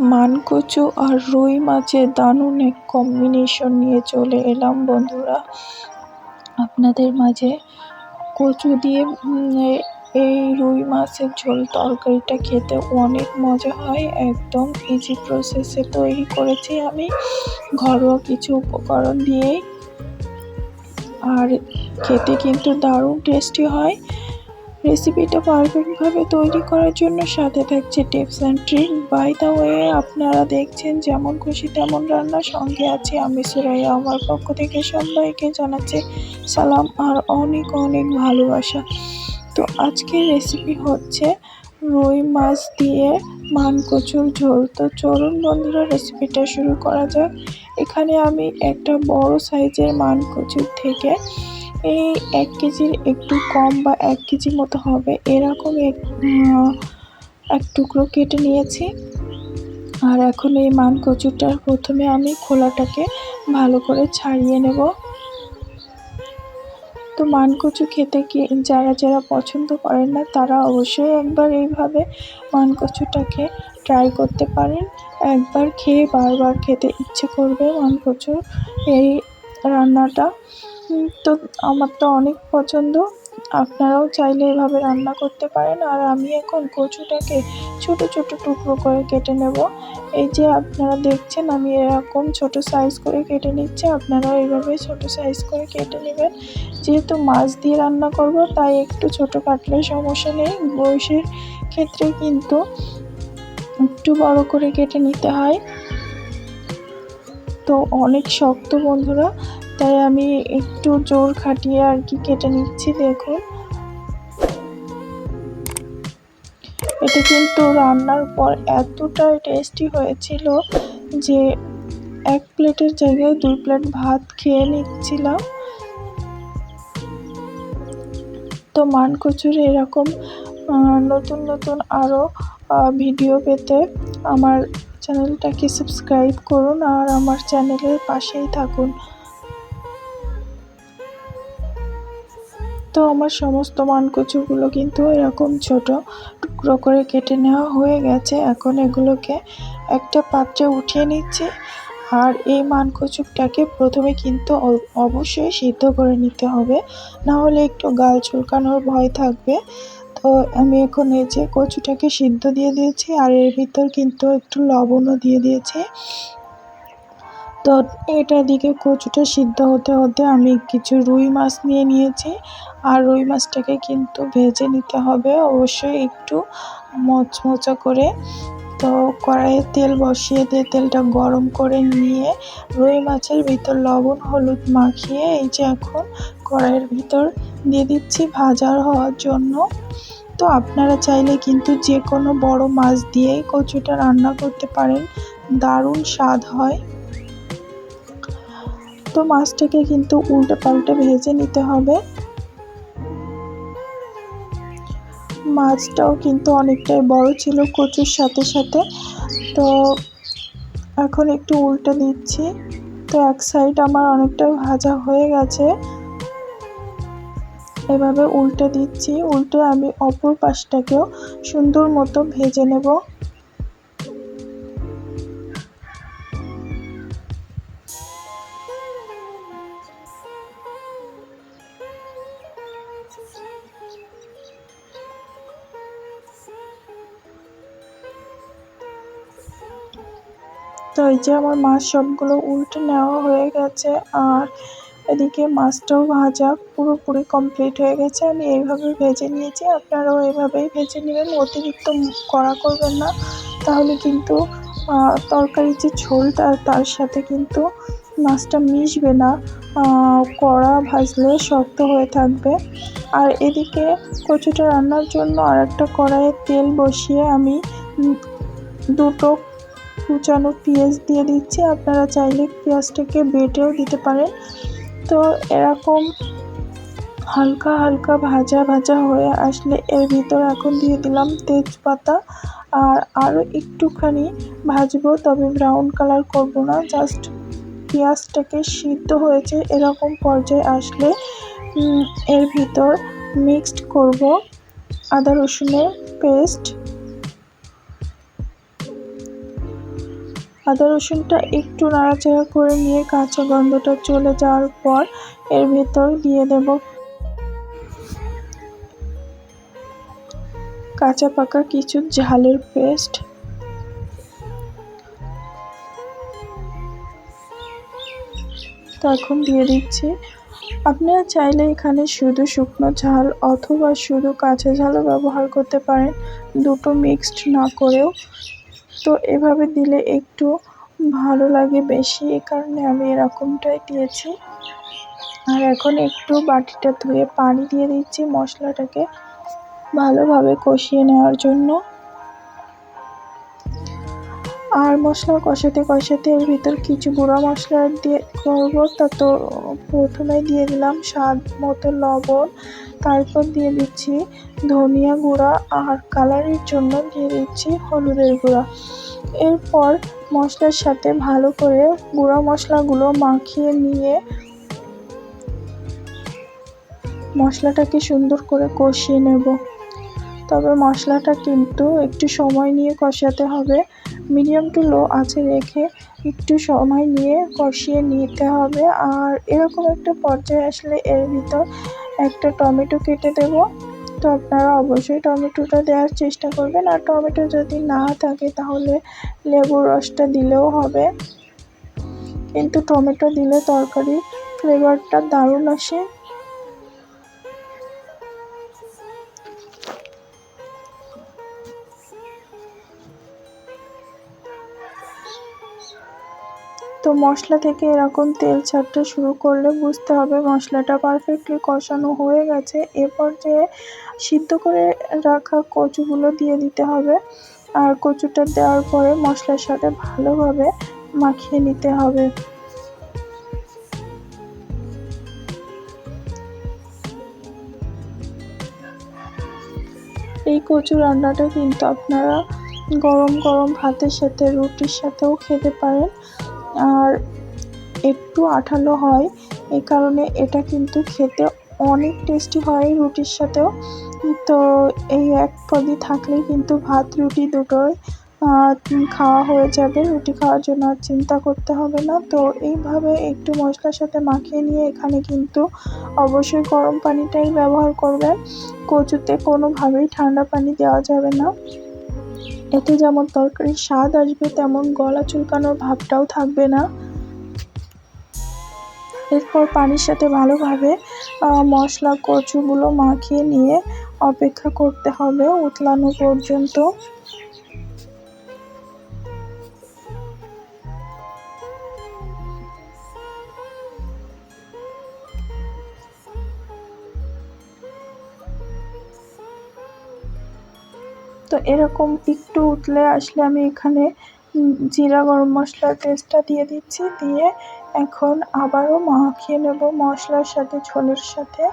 মানকচু আর রুই মাছের দারুণ এক কম্বিনেশন নিয়ে চলে এলাম বন্ধুরা। আপনাদের মাঝে কচু দিয়ে এই রুই মাছের ঝোল তরকারিটা খেতে অনেক মজা হয়। একদম ইজি প্রসেসে তৈরি করেছি আমি। ঘরোয়া কিছু উপকরণ দিয়েই। আর খেতে কিন্তু দারুণ টেস্টি হয়। রেসিপিটা পারফেক্টভাবে তৈরি করার জন্য সাথে থাকছে tips and trick. By the way আপনারা দেখছেন যেমন খুশি তেমন রান্না সঙ্গে আছে আমি সুরাইয়া আমার পক্ষ থেকে সবাইকে জানাচ্ছি সালাম আর অনেক অনেক ভালোবাসা। তো আজকের রেসিপি হচ্ছে রুই মাছ দিয়ে মান কচুর ঝোল। তো চলুন বন্ধুরা রেসিপিটা শুরু করা যাক। এখানে আমি একটা বড় সাইজের মান কচুর থেকে এই এক কেজির একটু কম বা এক কেজি মতো হবে। এরকম এক এক টুকরো কেটে নিয়েছি। আর এখন এই মান কচুটার প্রথমে আমি খোলাটাকে ভালো করে ছাড়িয়ে নেব। তো মান কচু খেতে কি, যারা যারা পছন্দ করেন না, তারা অবশ্যই একবার এইভাবে মান কচুটাকে ট্রাই করতে পারেন। একবার খেয়ে বারবার খেতে ইচ্ছে করবে মান কচুর এই রান্নাটা। তো আমার তো অনেক পছন্দ। আপনারাও চাইলে এভাবে রান্না করতে পারেন। আর আমি এখন কচুটাকে ছোট ছোট টুকরো করে কেটে নেব। এই যে আপনারা দেখছেন, আমি এরকম ছোট সাইজ করে কেটে নিচ্ছি। আপনারাও এইভাবে ছোট সাইজ করে কেটে নেবেন। যেহেতু মাছ দিয়ে রান্না করব, তাই একটু ছোট কাটলে সমস্যা নেই। বয়সের ক্ষেত্রে কিন্তু একটু বড় করে কেটে নিতে হয়। তো অনেক শক্ত বন্ধুরা তাই আমি একটু জোর খাটিয়ে আর কি কেটে নিচ্ছি, দেখুন। এটা কিন্তু রান্নার পর এতটাই টেস্টি হয়েছিল যে এক প্লেটের জায়গায় দুই প্লেট ভাত খেয়ে নিচ্ছিলাম। তো মান কচুর এরকম নতুন নতুন আরও ভিডিও পেতে আমার চ্যানেলটাকে সাবস্ক্রাইব করুন আর আমার চ্যানেলের পাশেই থাকুন। তো আমার সমস্ত মানকচুগুলো কিন্তু এরকম ছোট টুকরো করে কেটে নেওয়া হয়ে গেছে। এখন এগুলোকে একটা পাত্রে উঠিয়ে নিচ্ছি আর এই মানকচুটাকে প্রথমে কিন্তু অবশ্যই সিদ্ধ করে নিতে হবে। না হলে একটু গাল চুলকানোর ভয় থাকবে। তো আমি এখন এই যে কচুটাকে সিদ্ধ দিয়ে দিয়েছি আর এর ভিতর কিন্তু একটু লবণও দিয়ে দিয়েছি। তো এটা দিকে কচুটা সিদ্ধ হতে হতে আমি কিছু রুই মাছ নিয়ে নিয়েছি। আর রুই মাছটাকে কিন্তু ভেজে নিতে হবে। অবশ্যই একটু মচমচা করে। তো কড়াইয়ে তেল বসিয়ে দিয়ে তেলটা গরম করে নিয়ে রুই মাছের ভিতর লবণ, হলুদ মাখিয়ে এই যে এখন কড়াইয়ের ভিতর দিয়ে দিচ্ছি ভাজার হওয়ার জন্য। তো আপনারা চাইলে কিন্তু যে কোনো বড় মাছ দিয়েই কচুটা রান্না করতে পারেন। দারুণ স্বাদ হয়। তো মাছটাকে কিন্তু উল্টে পাল্টে ভেজে নিতে হবে। মাছটাও কিন্তু অনেকটাই বড় ছিল কচুর সাথে সাথে। তো এখন একটু উল্টে দিচ্ছি। তো এক সাইড আমার অনেকটা ভাজা হয়ে গেছে। এভাবে উল্টে দিচ্ছি। উল্টে আমি অপর পাশটাকেও সুন্দর মতো ভেজে নেব। এই যে আমার মাছ সবগুলো উল্টে নেওয়া হয়ে গেছে আর এদিকে মাছটাও ভাজা পুরোপুরি কমপ্লিট হয়ে গেছে। আমি এইভাবে ভেজে নিয়েছি। আপনারাও এইভাবেই ভেজে নেবেন। অতিরিক্ত কড়া করবেন না। তাহলে কিন্তু তরকারির যে ঝোলটা তার সাথে কিন্তু মাছটা মিশবে না। কড়া ভাজলে শক্ত হয়ে থাকবে। আর এদিকে কচুটা রান্নার জন্য আর একটা কড়াইয়ে তেল বসিয়ে আমি দুটো কুচানো পেঁয়াজ দিয়ে দিচ্ছি। আপনারা চাইলে পেঁয়াজটাকে বেটেও দিতে পারেন। তো এরকম হালকা হালকা ভাজা ভাজা হয়ে আসলে এর ভিতর এখন দিয়ে দিলাম তেজপাতা। আর আরও একটুখানি ভাজবো, তবে ব্রাউন কালার করব না। জাস্ট পেঁয়াজটাকে সিদ্ধ হয়েছে এরকম পর্যায়ে আসলে এর ভিতর মিক্সড করব আদা রসুনের পেস্ট আদা রসুনটা একটু নাড়াচাড়া করে নিয়ে কাঁচা গন্ধটা চলে যাওয়ার পর এর ভেতর দিয়ে দেব কাঁচা পাকা কিছু ঝালের পেস্ট। তো এখন দিয়ে দিচ্ছি। আপনারা চাইলে এখানে শুধু শুকনো ঝাল অথবা শুধু কাঁচা ঝালও ব্যবহার করতে পারেন। দুটো মিক্সড না করেও তো এভাবে দিলে একটু ভালো লাগে বেশি, এই কারণে আমি এরকমটাই দিয়েছি। আর এখন একটু বাটিটা ধুয়ে পানি দিয়ে দিচ্ছি মশলাটাকে ভালোভাবে কষিয়ে নেওয়ার জন্য। আর মশলা কষাতে কষাতে এর ভিতর কিছু গুঁড়া মশলা দিয়ে করব, তা তো প্রথমে দিয়ে দিলাম স্বাদ মতো লবণ, তারপর দিয়ে দিচ্ছি ধনিয়া গুঁড়া আর কালারের জন্য দিয়ে দিচ্ছি হলুদের গুঁড়া। এরপর মশলার সাথে ভালো করে গুঁড়া মশলাগুলো মাখিয়ে নিয়ে মশলাটাকে সুন্দর করে কষিয়ে নেব। তবে মশলাটা কিন্তু একটু সময় নিয়ে কষাতে হবে। মিডিয়াম টু লো আছে রেখে একটু সময় নিয়ে কষিয়ে নিতে হবে। আর এরকম একটা পর্যায়ে আসলে এর ভিতর একটা টমেটো কেটে দেব। তো আপনারা অবশ্যই টমেটোটা দেওয়ার চেষ্টা করবেন। আর টমেটো যদি না থাকে তাহলে লেবুর রসটা দিলেও হবে। কিন্তু টমেটো দিলে তরকারি ফ্লেভারটা দারুণ আসে। মশলা থেকে এরকম তেল ছাড়তে শুরু করলে বুঝতে হবে মশলাটা পারফেক্টলি কষানো হয়ে গেছে। এ পর্যায়ে সিদ্ধ করে রাখা কচুগুলো দিয়ে দিতে হবে। আর কচুটা দেওয়ার পরে মশলার সাথে ভালোভাবে মাখিয়ে নিতে হবে। এই কচু রান্নাটা কিন্তু আপনারা গরম গরম ভাতের সাথে, রুটির সাথেও খেতে পারেন। আর একটু আঠালো হয় এই কারণে এটা কিন্তু খেতে অনেক টেস্টি হয় রুটির সাথেও। তো এই এক পদই থাকলেই কিন্তু ভাত, রুটি দুটোই খাওয়া হয়ে যাবে। রুটি খাওয়ার জন্য আর চিন্তা করতে হবে না। তো এইভাবে একটু মশলার সাথে মাখিয়ে নিয়ে এখানে কিন্তু অবশ্যই গরম পানিটাই ব্যবহার করবেন। কচুতে কোনোভাবেই ঠান্ডা পানি দেওয়া যাবে না। এতে যেমন তরকারির স্বাদ আসবে, তেমন গলা চুলকানোর ভাবটাও থাকবে না। এরপর পানির সাথে ভালোভাবে মশলা, কচুগুলো মাখিয়ে নিয়ে অপেক্ষা করতে হবে উতলানো পর্যন্ত। তো এরকম একটু উতলে আসলে আমি এখানে জিরা গরম মশলার পেস্টটা দিয়ে দিচ্ছি। দিয়ে এখন আবারও মাখিয়ে নেব মশলার সাথে, ঝোলের সাথে।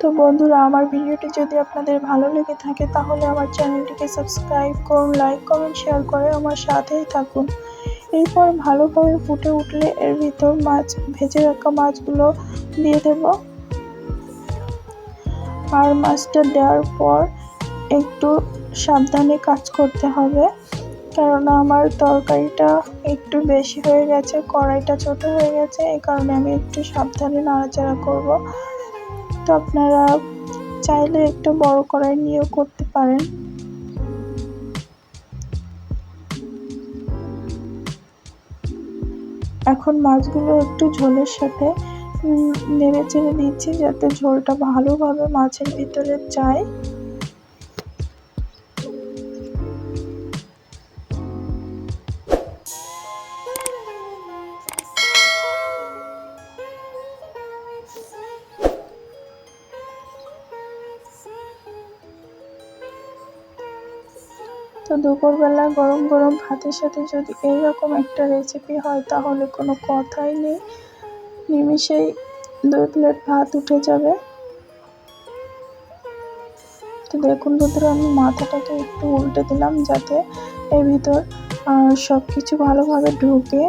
তো বন্ধুরা, আমার ভিডিওটি যদি আপনাদের ভালো লেগে থাকে, তাহলে আমার চ্যানেলটিকে সাবস্ক্রাইব করুন, লাইক কমেন্ট শেয়ার করে আমার সাথেই থাকুন। এরপর ভালোভাবে ফুটে উঠলে এর ভিতর মাছ, ভেজে রাখা মাছগুলো দিয়ে দেবো। আর মাছটা দেওয়ার পর একটু সাবধানে কাজ করতে হবে। কেননা আমার তরকারিটা একটু বেশি হয়ে গেছে, কড়াইটা ছোট হয়ে গেছে, এই কারণে আমি একটু সাবধানে নাড়াচাড়া করব। তো আপনারা চাইলে একটু বড় কড়াই নিয়েও করতে পারেন। এখন মাছগুলো একটু ঝোলের সাথে নেড়ে চেড়ে দিচ্ছি যাতে ঝোলটা ভালোভাবে মাছের ভিতরে যায়। তো দুপুরবেলা গরম গরম ভাতের সাথে যদি এইরকম একটা রেসিপি হয়, তাহলে কোনো কথাই নেই। নিমিষেই দুই প্লেট ভাত উঠে যাবে। তো দেখুন বন্ধুরা, আমি মাথাটাকে একটু উল্টে দিলাম যাতে এর ভিতর সব কিছু ভালোভাবে ঢুকে।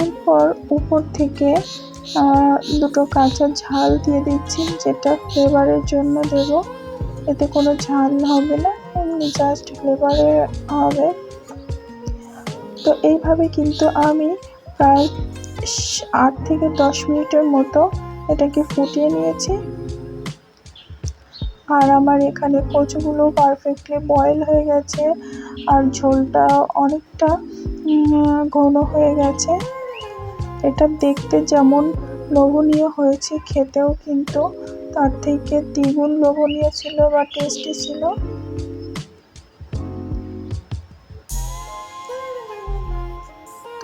এরপর উপর থেকে দুটো কাঁচা ঝাল দিয়ে দিচ্ছি, যেটা ফ্লেভারের জন্য দেব। এতে কোনো ঝাল হবে না, এমনি জাস্ট ফ্লেভারে হবে। তো এইভাবে কিন্তু আমি প্রায় আট থেকে দশ মিনিটের মতো এটাকে ফুটিয়ে নিয়েছি। আর আমার এখানে কচুগুলো পারফেক্টলি বয়েল হয়ে গেছে। আর ঝোলটা অনেকটা ঘন হয়ে গেছে। এটা দেখতে যেমন লোভনীয় হয়েছে, খেতেও কিন্তু তার থেকে দ্বিগুণ লোভনীয় ছিল বা টেস্টি ছিল।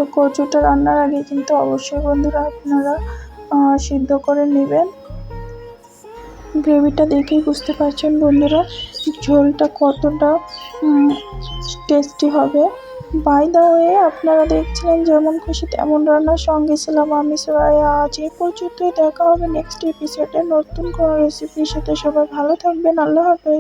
তো কচুটা রান্নার আগে কিন্তু অবশ্যই বন্ধুরা আপনারা সিদ্ধ করে নেবেন। গ্রেভিটা দেখেই বুঝতে পারছেন বন্ধুরা, ঝোলটা কতটা টেস্টি হবে। বাই দা ওয়ে আপনারা দেখছিলেন যেমন খুশি তেমন রান্নার সঙ্গে ছিলাম আমি সবাই আজ এই পর্যন্তই, দেখা হবে নেক্সট এপিসোডে নতুন কোনো রেসিপির সাথে। সবাই ভালো থাকবেন, আল্লাহ হাফেজ।